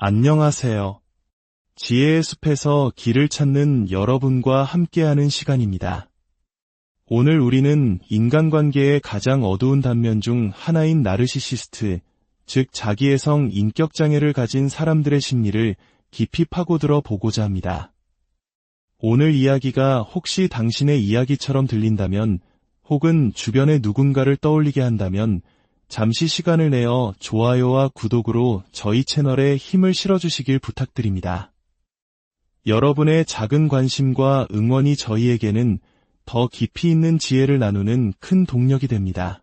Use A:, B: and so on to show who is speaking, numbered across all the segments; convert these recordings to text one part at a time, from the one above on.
A: 안녕하세요. 지혜의 숲에서 길을 찾는 여러분과 함께하는 시간입니다. 오늘 우리는 인간관계의 가장 어두운 단면 중 하나인 나르시시스트, 즉 자기애성 인격장애를 가진 사람들의 심리를 깊이 파고들어 보고자 합니다. 오늘 이야기가 혹시 당신의 이야기처럼 들린다면 혹은 주변의 누군가를 떠올리게 한다면 잠시 시간을 내어 좋아요와 구독으로 저희 채널에 힘을 실어주시길 부탁드립니다. 여러분의 작은 관심과 응원이 저희에게는 더 깊이 있는 지혜를 나누는 큰 동력이 됩니다.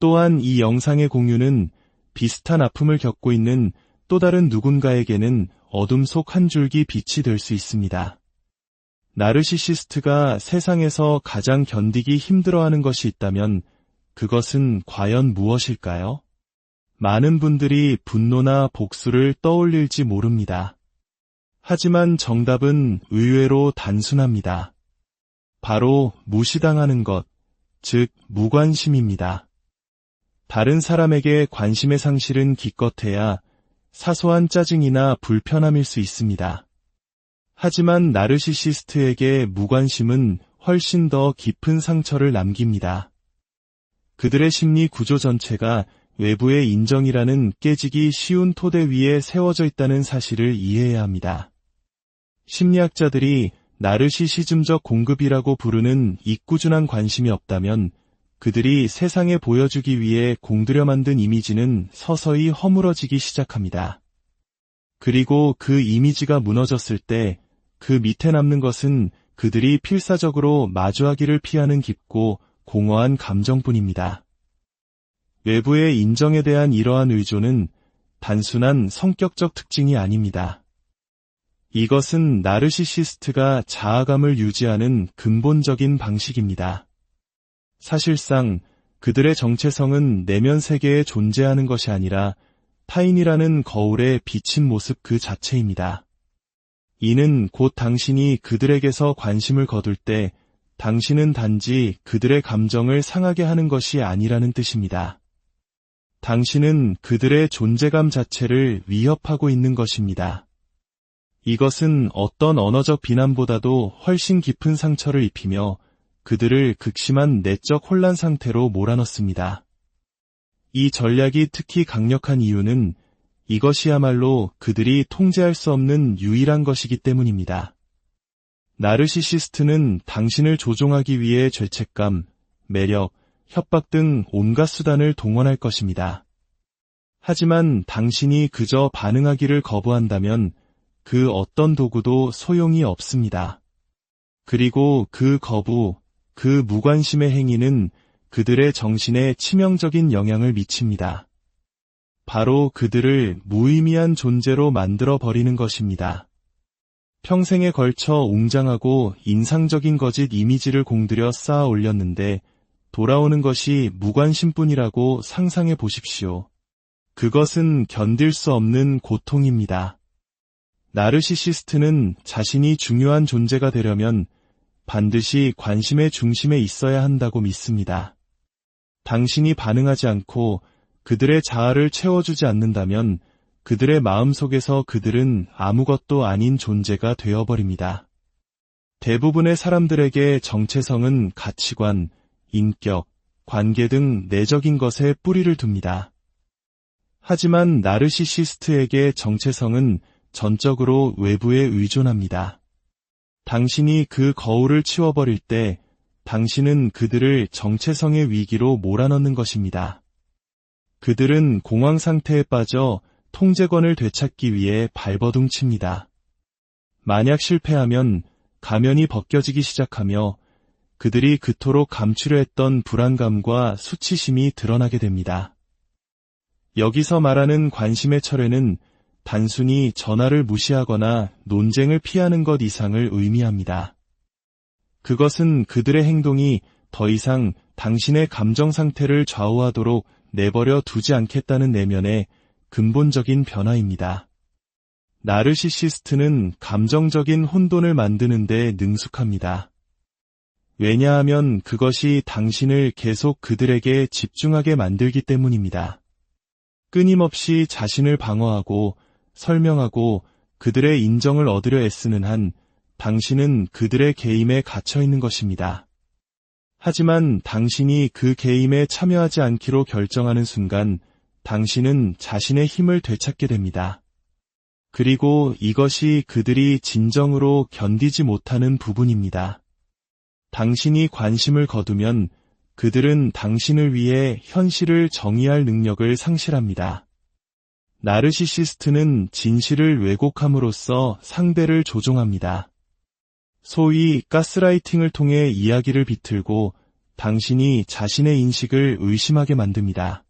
A: 또한 이 영상의 공유는 비슷한 아픔을 겪고 있는 또 다른 누군가에게는 어둠 속 한 줄기 빛이 될 수 있습니다. 나르시시스트가 세상에서 가장 견디기 힘들어하는 것이 있다면 그것은 과연 무엇일까요? 많은 분들이 분노나 복수를 떠올릴지 모릅니다. 하지만 정답은 의외로 단순합니다. 바로 무시당하는 것, 즉 무관심입니다. 다른 사람에게 관심의 상실은 기껏해야 사소한 짜증이나 불편함일 수 있습니다. 하지만 나르시시스트에게 무관심은 훨씬 더 깊은 상처를 남깁니다. 그들의 심리 구조 전체가 외부의 인정이라는 깨지기 쉬운 토대 위에 세워져 있다는 사실을 이해해야 합니다. 심리학자들이 나르시시즘적 공급이라고 부르는 이 꾸준한 관심이 없다면 그들이 세상에 보여주기 위해 공들여 만든 이미지는 서서히 허물어지기 시작합니다. 그리고 그 이미지가 무너졌을 때 그 밑에 남는 것은 그들이 필사적으로 마주하기를 피하는 깊고 공허한 감정뿐입니다. 외부의 인정에 대한 이러한 의존은 단순한 성격적 특징이 아닙니다. 이것은 나르시시스트가 자아감을 유지하는 근본적인 방식입니다. 사실상 그들의 정체성은 내면 세계에 존재하는 것이 아니라 타인이라는 거울에 비친 모습 그 자체입니다. 이는 곧 당신이 그들에게서 관심을 거둘 때 당신은 단지 그들의 감정을 상하게 하는 것이 아니라는 뜻입니다. 당신은 그들의 존재감 자체를 위협하고 있는 것입니다. 이것은 어떤 언어적 비난보다도 훨씬 깊은 상처를 입히며 그들을 극심한 내적 혼란 상태로 몰아넣습니다. 이 전략이 특히 강력한 이유는 이것이야말로 그들이 통제할 수 없는 유일한 것이기 때문입니다. 나르시시스트는 당신을 조종하기 위해 죄책감, 매력, 협박 등 온갖 수단을 동원할 것입니다. 하지만 당신이 그저 반응하기를 거부한다면 그 어떤 도구도 소용이 없습니다. 그리고 그 거부, 그 무관심의 행위는 그들의 정신에 치명적인 영향을 미칩니다. 바로 그들을 무의미한 존재로 만들어 버리는 것입니다. 평생에 걸쳐 웅장하고 인상적인 거짓 이미지를 공들여 쌓아 올렸는데 돌아오는 것이 무관심뿐이라고 상상해 보십시오. 그것은 견딜 수 없는 고통입니다. 나르시시스트는 자신이 중요한 존재가 되려면 반드시 관심의 중심에 있어야 한다고 믿습니다. 당신이 반응하지 않고 그들의 자아를 채워주지 않는다면 그들의 마음속에서 그들은 아무것도 아닌 존재가 되어버립니다. 대부분의 사람들에게 정체성은 가치관, 인격, 관계 등 내적인 것에 뿌리를 둡니다. 하지만 나르시시스트에게 정체성은 전적으로 외부에 의존합니다. 당신이 그 거울을 치워버릴 때 당신은 그들을 정체성의 위기로 몰아넣는 것입니다. 그들은 공황 상태에 빠져 통제권을 되찾기 위해 발버둥 칩니다. 만약 실패하면 가면이 벗겨지기 시작하며 그들이 그토록 감추려 했던 불안감과 수치심이 드러나게 됩니다. 여기서 말하는 관심의 철회는 단순히 전화를 무시하거나 논쟁을 피하는 것 이상을 의미합니다. 그것은 그들의 행동이 더 이상 당신의 감정 상태를 좌우하도록 내버려 두지 않겠다는 내면의 근본적인 변화입니다. 나르시시스트는 감정적인 혼돈을 만드는데 능숙합니다. 왜냐하면 그것이 당신을 계속 그들에게 집중하게 만들기 때문입니다. 끊임없이 자신을 방어하고 설명하고 그들의 인정을 얻으려 애쓰는 한 당신은 그들의 게임에 갇혀 있는 것입니다. 하지만 당신이 그 게임에 참여하지 않기로 결정하는 순간 당신은 자신의 힘을 되찾게 됩니다. 그리고 이것이 그들이 진정으로 견디지 못하는 부분입니다. 당신이 관심을 거두면 그들은 당신을 위해 현실을 정의할 능력을 상실합니다. 나르시시스트는 진실을 왜곡함으로써 상대를 조종합니다. 소위 가스라이팅을 통해 이야기를 비틀고 당신이 자신의 인식을 의심하게 만듭니다.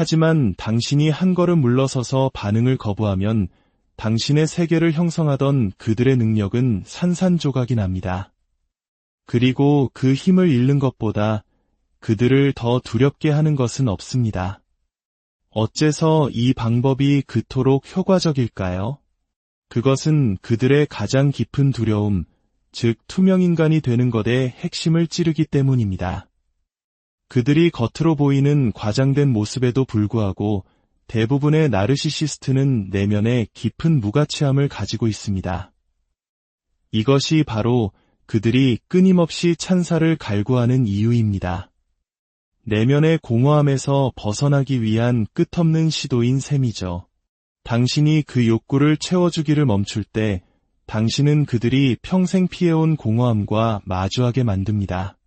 A: 하지만 당신이 한 걸음 물러서서 반응을 거부하면 당신의 세계를 형성하던 그들의 능력은 산산조각이 납니다. 그리고 그 힘을 잃는 것보다 그들을 더 두렵게 하는 것은 없습니다. 어째서 이 방법이 그토록 효과적일까요? 그것은 그들의 가장 깊은 두려움, 즉 투명인간이 되는 것의 핵심을 찌르기 때문입니다. 그들이 겉으로 보이는 과장된 모습에도 불구하고 대부분의 나르시시스트는 내면에 깊은 무가치함을 가지고 있습니다. 이것이 바로 그들이 끊임없이 찬사를 갈구하는 이유입니다. 내면의 공허함에서 벗어나기 위한 끝없는 시도인 셈이죠. 당신이 그 욕구를 채워주기를 멈출 때 당신은 그들이 평생 피해온 공허함과 마주하게 만듭니다.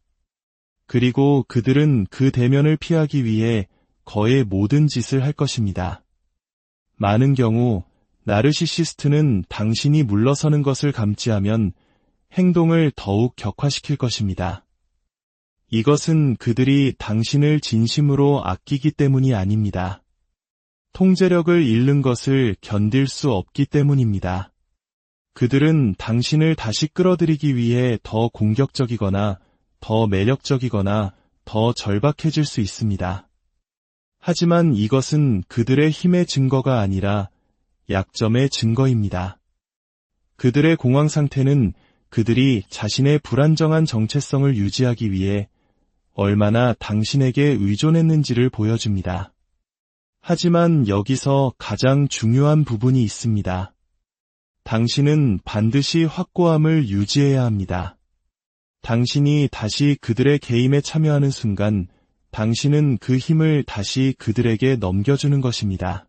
A: 그리고 그들은 그 대면을 피하기 위해 거의 모든 짓을 할 것입니다. 많은 경우 나르시시스트는 당신이 물러서는 것을 감지하면 행동을 더욱 격화시킬 것입니다. 이것은 그들이 당신을 진심으로 아끼기 때문이 아닙니다. 통제력을 잃는 것을 견딜 수 없기 때문입니다. 그들은 당신을 다시 끌어들이기 위해 더 공격적이거나 더 매력적이거나 더 절박해질 수 있습니다. 하지만 이것은 그들의 힘의 증거가 아니라 약점의 증거입니다. 그들의 공황 상태는 그들이 자신의 불안정한 정체성을 유지하기 위해 얼마나 당신에게 의존했는지를 보여줍니다. 하지만 여기서 가장 중요한 부분이 있습니다. 당신은 반드시 확고함을 유지해야 합니다. 당신이 다시 그들의 게임에 참여하는 순간 당신은 그 힘을 다시 그들에게 넘겨주는 것입니다.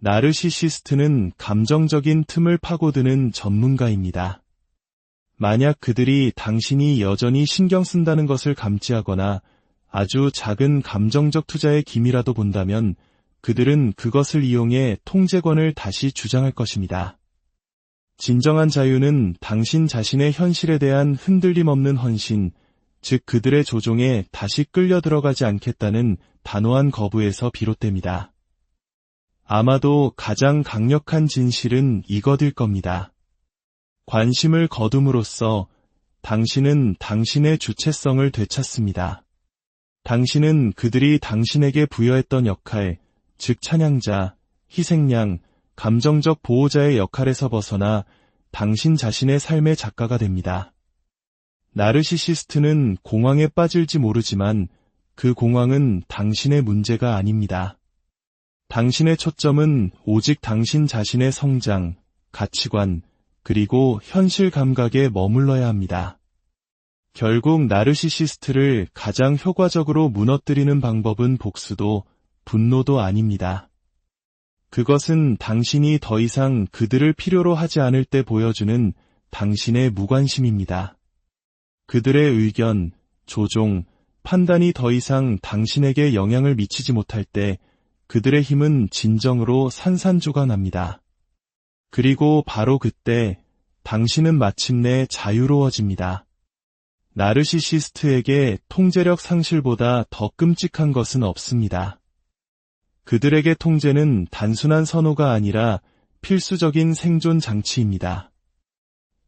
A: 나르시시스트는 감정적인 틈을 파고드는 전문가입니다. 만약 그들이 당신이 여전히 신경 쓴다는 것을 감지하거나 아주 작은 감정적 투자의 기미라도 본다면 그들은 그것을 이용해 통제권을 다시 주장할 것입니다. 진정한 자유는 당신 자신의 현실에 대한 흔들림 없는 헌신, 즉 그들의 조종에 다시 끌려 들어가지 않겠다는 단호한 거부에서 비롯됩니다. 아마도 가장 강력한 진실은 이것일 겁니다. 관심을 거둠으로써 당신은 당신의 주체성을 되찾습니다. 당신은 그들이 당신에게 부여했던 역할, 즉 찬양자, 희생양, 감정적 보호자의 역할에서 벗어나 당신 자신의 삶의 작가가 됩니다. 나르시시스트는 공황에 빠질지 모르지만 그 공황은 당신의 문제가 아닙니다. 당신의 초점은 오직 당신 자신의 성장, 가치관, 그리고 현실 감각에 머물러야 합니다. 결국 나르시시스트를 가장 효과적으로 무너뜨리는 방법은 복수도 분노도 아닙니다. 그것은 당신이 더 이상 그들을 필요로 하지 않을 때 보여주는 당신의 무관심입니다. 그들의 의견, 조종, 판단이 더 이상 당신에게 영향을 미치지 못할 때 그들의 힘은 진정으로 산산조가 납니다. 그리고 바로 그때 당신은 마침내 자유로워집니다. 나르시시스트에게 통제력 상실보다 더 끔찍한 것은 없습니다. 그들에게 통제는 단순한 선호가 아니라 필수적인 생존 장치입니다.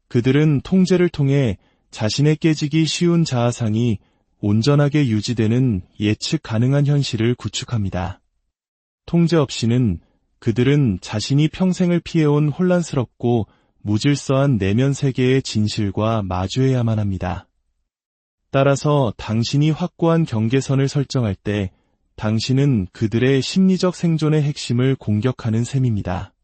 A: 그들은 통제를 통해 자신의 깨지기 쉬운 자아상이 온전하게 유지되는 예측 가능한 현실을 구축합니다. 통제 없이는 그들은 자신이 평생을 피해온 혼란스럽고 무질서한 내면 세계의 진실과 마주해야만 합니다. 따라서 당신이 확고한 경계선을 설정할 때 당신은 그들의 심리적 생존의 핵심을 공격하는 셈입니다.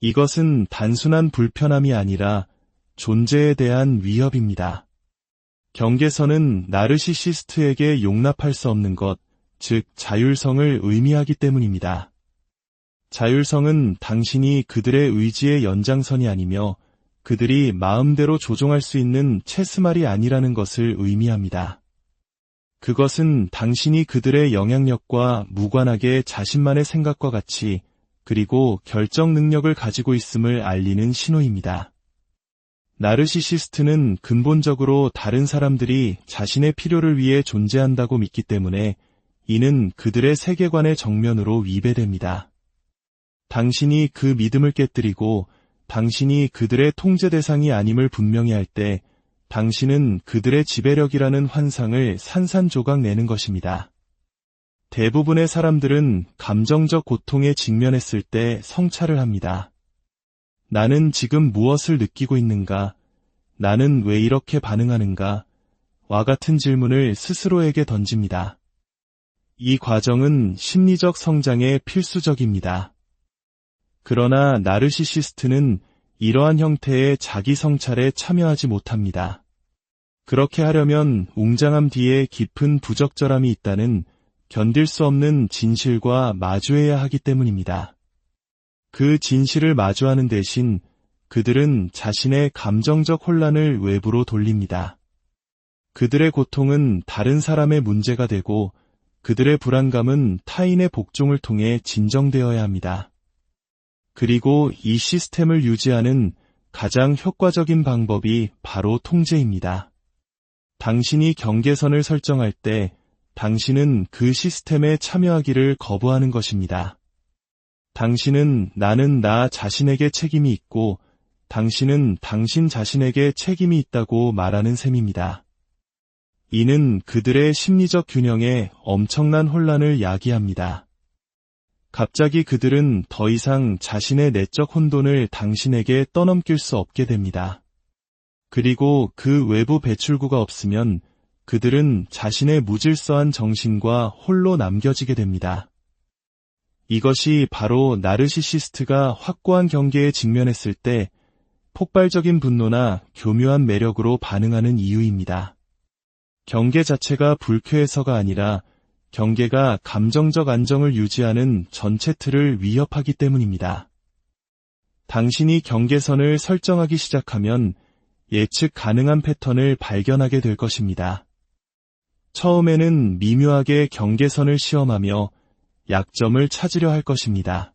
A: 이것은 단순한 불편함이 아니라 존재에 대한 위협입니다. 경계선은 나르시시스트에게 용납할 수 없는 것, 즉 자율성을 의미하기 때문입니다. 자율성은 당신이 그들의 의지의 연장선이 아니며 그들이 마음대로 조종할 수 있는 체스말이 아니라는 것을 의미합니다. 그것은 당신이 그들의 영향력과 무관하게 자신만의 생각과 같이 그리고 결정 능력을 가지고 있음을 알리는 신호입니다. 나르시시스트는 근본적으로 다른 사람들이 자신의 필요를 위해 존재한다고 믿기 때문에 이는 그들의 세계관의 정면으로 위배됩니다. 당신이 그 믿음을 깨뜨리고 당신이 그들의 통제 대상이 아님을 분명히 할 때 당신은 그들의 지배력이라는 환상을 산산조각 내는 것입니다. 대부분의 사람들은 감정적 고통에 직면했을 때 성찰을 합니다. 나는 지금 무엇을 느끼고 있는가? 나는 왜 이렇게 반응하는가? 와 같은 질문을 스스로에게 던집니다. 이 과정은 심리적 성장에 필수적입니다. 그러나 나르시시스트는 이러한 형태의 자기 성찰에 참여하지 못합니다. 그렇게 하려면 웅장함 뒤에 깊은 부적절함이 있다는 견딜 수 없는 진실과 마주해야 하기 때문입니다. 그 진실을 마주하는 대신 그들은 자신의 감정적 혼란을 외부로 돌립니다. 그들의 고통은 다른 사람의 문제가 되고 그들의 불안감은 타인의 복종을 통해 진정되어야 합니다. 그리고 이 시스템을 유지하는 가장 효과적인 방법이 바로 통제입니다. 당신이 경계선을 설정할 때 당신은 그 시스템에 참여하기를 거부하는 것입니다. 당신은 나는 나 자신에게 책임이 있고 당신은 당신 자신에게 책임이 있다고 말하는 셈입니다. 이는 그들의 심리적 균형에 엄청난 혼란을 야기합니다. 갑자기 그들은 더 이상 자신의 내적 혼돈을 당신에게 떠넘길 수 없게 됩니다. 그리고 그 외부 배출구가 없으면 그들은 자신의 무질서한 정신과 홀로 남겨지게 됩니다. 이것이 바로 나르시시스트가 확고한 경계에 직면했을 때 폭발적인 분노나 교묘한 매력으로 반응하는 이유입니다. 경계 자체가 불쾌해서가 아니라 경계가 감정적 안정을 유지하는 전체 틀을 위협하기 때문입니다. 당신이 경계선을 설정하기 시작하면 예측 가능한 패턴을 발견하게 될 것입니다. 처음에는 미묘하게 경계선을 시험하며 약점을 찾으려 할 것입니다.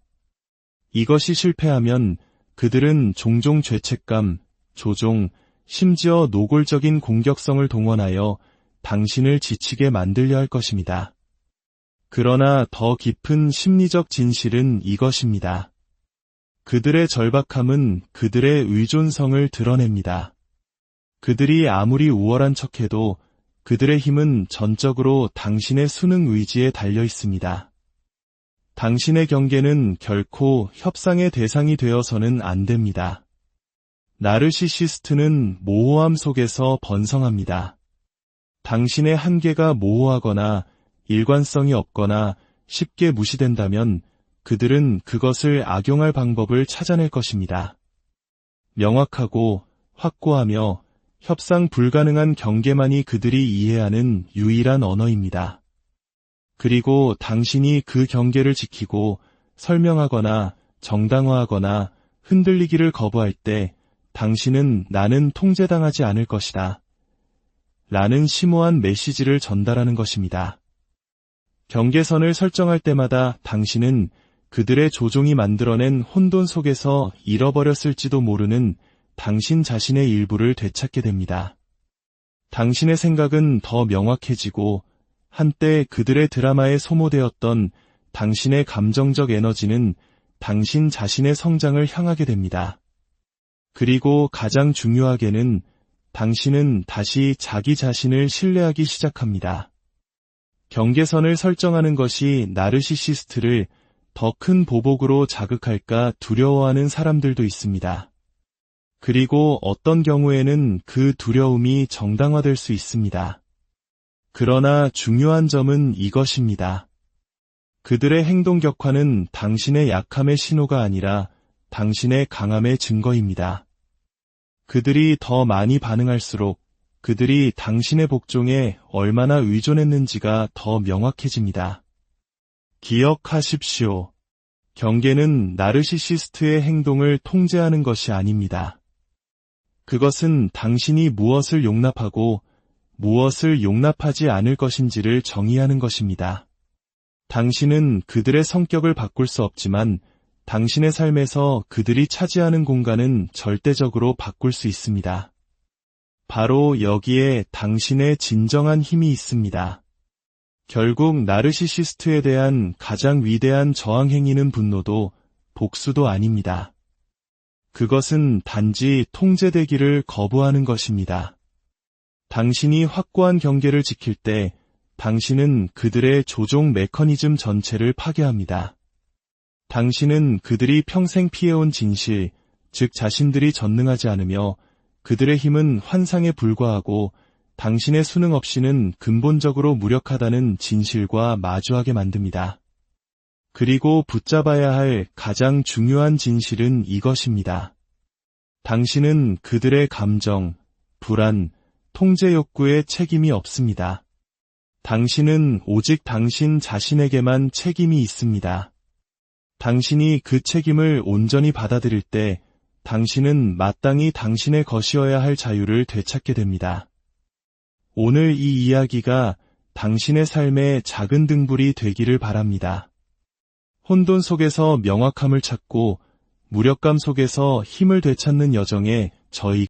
A: 이것이 실패하면 그들은 종종 죄책감, 조종, 심지어 노골적인 공격성을 동원하여 당신을 지치게 만들려 할 것입니다. 그러나 더 깊은 심리적 진실은 이것입니다. 그들의 절박함은 그들의 의존성을 드러냅니다. 그들이 아무리 우월한 척해도 그들의 힘은 전적으로 당신의 수능 의지에 달려 있습니다. 당신의 경계는 결코 협상의 대상이 되어서는 안 됩니다. 나르시시스트는 모호함 속에서 번성합니다. 당신의 한계가 모호하거나 일관성이 없거나 쉽게 무시된다면 그들은 그것을 악용할 방법을 찾아낼 것입니다. 명확하고 확고하며 협상 불가능한 경계만이 그들이 이해하는 유일한 언어입니다. 그리고 당신이 그 경계를 지키고 설명하거나 정당화하거나 흔들리기를 거부할 때 당신은 나는 통제당하지 않을 것이다. 라는 심오한 메시지를 전달하는 것입니다. 경계선을 설정할 때마다 당신은 그들의 조종이 만들어낸 혼돈 속에서 잃어버렸을지도 모르는 당신 자신의 일부를 되찾게 됩니다. 당신의 생각은 더 명확해지고 한때 그들의 드라마에 소모되었던 당신의 감정적 에너지는 당신 자신의 성장을 향하게 됩니다. 그리고 가장 중요하게는 당신은 다시 자기 자신을 신뢰하기 시작합니다. 경계선을 설정하는 것이 나르시시스트를 더 큰 보복으로 자극할까 두려워하는 사람들도 있습니다. 그리고 어떤 경우에는 그 두려움이 정당화될 수 있습니다. 그러나 중요한 점은 이것입니다. 그들의 행동 격화는 당신의 약함의 신호가 아니라 당신의 강함의 증거입니다. 그들이 더 많이 반응할수록 그들이 당신의 복종에 얼마나 의존했는지가 더 명확해집니다. 기억하십시오. 경계는 나르시시스트의 행동을 통제하는 것이 아닙니다. 그것은 당신이 무엇을 용납하고 무엇을 용납하지 않을 것인지를 정의하는 것입니다. 당신은 그들의 성격을 바꿀 수 없지만 당신의 삶에서 그들이 차지하는 공간은 절대적으로 바꿀 수 있습니다. 바로 여기에 당신의 진정한 힘이 있습니다. 결국 나르시시스트에 대한 가장 위대한 저항 행위는 분노도 복수도 아닙니다. 그것은 단지 통제되기를 거부하는 것입니다. 당신이 확고한 경계를 지킬 때 당신은 그들의 조종 메커니즘 전체를 파괴합니다. 당신은 그들이 평생 피해온 진실, 즉 자신들이 전능하지 않으며 그들의 힘은 환상에 불과하고 당신의 수능 없이는 근본적으로 무력하다는 진실과 마주하게 만듭니다. 그리고 붙잡아야 할 가장 중요한 진실은 이것입니다. 당신은 그들의 감정, 불안, 통제 욕구에 책임이 없습니다. 당신은 오직 당신 자신에게만 책임이 있습니다. 당신이 그 책임을 온전히 받아들일 때 당신은 마땅히 당신의 것이어야 할 자유를 되찾게 됩니다. 오늘 이 이야기가 당신의 삶의 작은 등불이 되기를 바랍니다. 혼돈 속에서 명확함을 찾고 무력감 속에서 힘을 되찾는 여정에 저희